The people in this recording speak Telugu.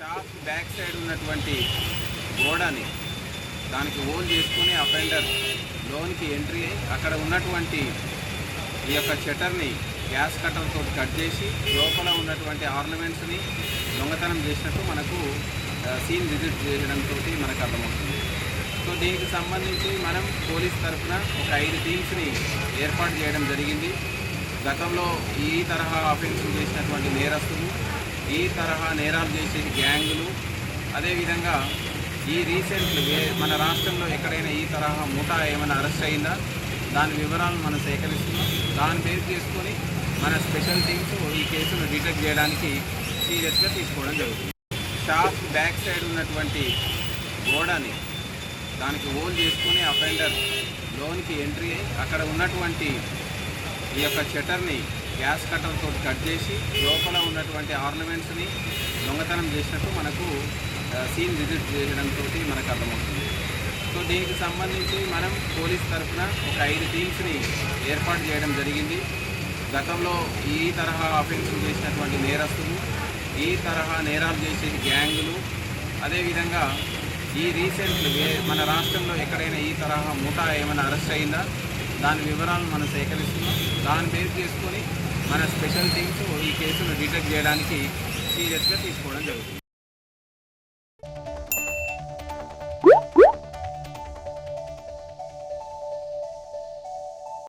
షాప్ బ్యాక్ సైడ్ ఉన్నటువంటి గోడని దానికి ఓన్ చేసుకుని అఫెండర్ లోన్కి ఎంట్రీ అయ్యి అక్కడ ఉన్నటువంటి ఈ యొక్క షటర్ని గ్యాస్ కట్టర్తో కట్ చేసి లోపల ఉన్నటువంటి ఆర్నమెంట్స్ని దొంగతనం చేసినట్టు మనకు సీన్ విజిట్ చేయడంతో మనకు అర్థమవుతుంది. సో దీనికి సంబంధించి మనం పోలీస్ తరఫున ఒక ఐదు టీమ్స్ని ఏర్పాటు చేయడం జరిగింది. గతంలో ఈ తరహా అఫెన్సులు చేసినటువంటి నేరస్తులు ఈ తరహా నేరాలు చేసే గ్యాంగులు అదేవిధంగా ఈ రీసెంట్ మన రాష్ట్రంలో ఎక్కడైనా ఈ తరహా ముఠా ఏమైనా అరెస్ట్ అయిందా? దాని వివరాలు మనం సేకరిస్తున్నాం. దాన్ని బేస్ చేసుకొని మన స్పెషల్ టీమ్స్ ఈ కేసును డిటెక్ట్ చేయడానికి సీరియస్గా తీసుకోవడం జరుగుతుంది. షాప్ బ్యాక్ సైడ్ ఉన్నటువంటి గోడని దానికి హోల్ చేసుకుని అఫెండర్ లోన్కి ఎంట్రీ అక్కడ ఉన్నటువంటి ఈ యొక్క షటర్ని గ్యాస్ కట్టర్తో కట్ చేసి లోపల ఉన్నటువంటి ఆర్నమెంట్స్ని దొంగతనం చేసినట్టు మనకు సీన్ విజిట్ చేయడంతో మనకు అర్థమవుతుంది. సో దీనికి సంబంధించి మనం పోలీస్ తరఫున ఒక ఐదు టీమ్స్ని ఏర్పాటు చేయడం జరిగింది. గతంలో ఈ తరహా అఫెన్సులు చేసినటువంటి నేరస్తులు ఈ తరహా నేరాలు చేసే గ్యాంగులు అదేవిధంగా ఈ రీసెంట్ మన రాష్ట్రంలో ఎక్కడైనా ఈ తరహా ముఠా ఏమైనా అరెస్ట్ అయిందా? దాని వివరాలు మనం సేకరిస్తున్నాం. దాన్ని బేస్ చేసుకొని మన స్పెషల్ టీమ్స్ ఈ కేసును డిటెక్ట్ చేయడానికి సీరియస్గా తీసుకోవడం జరుగుతుంది.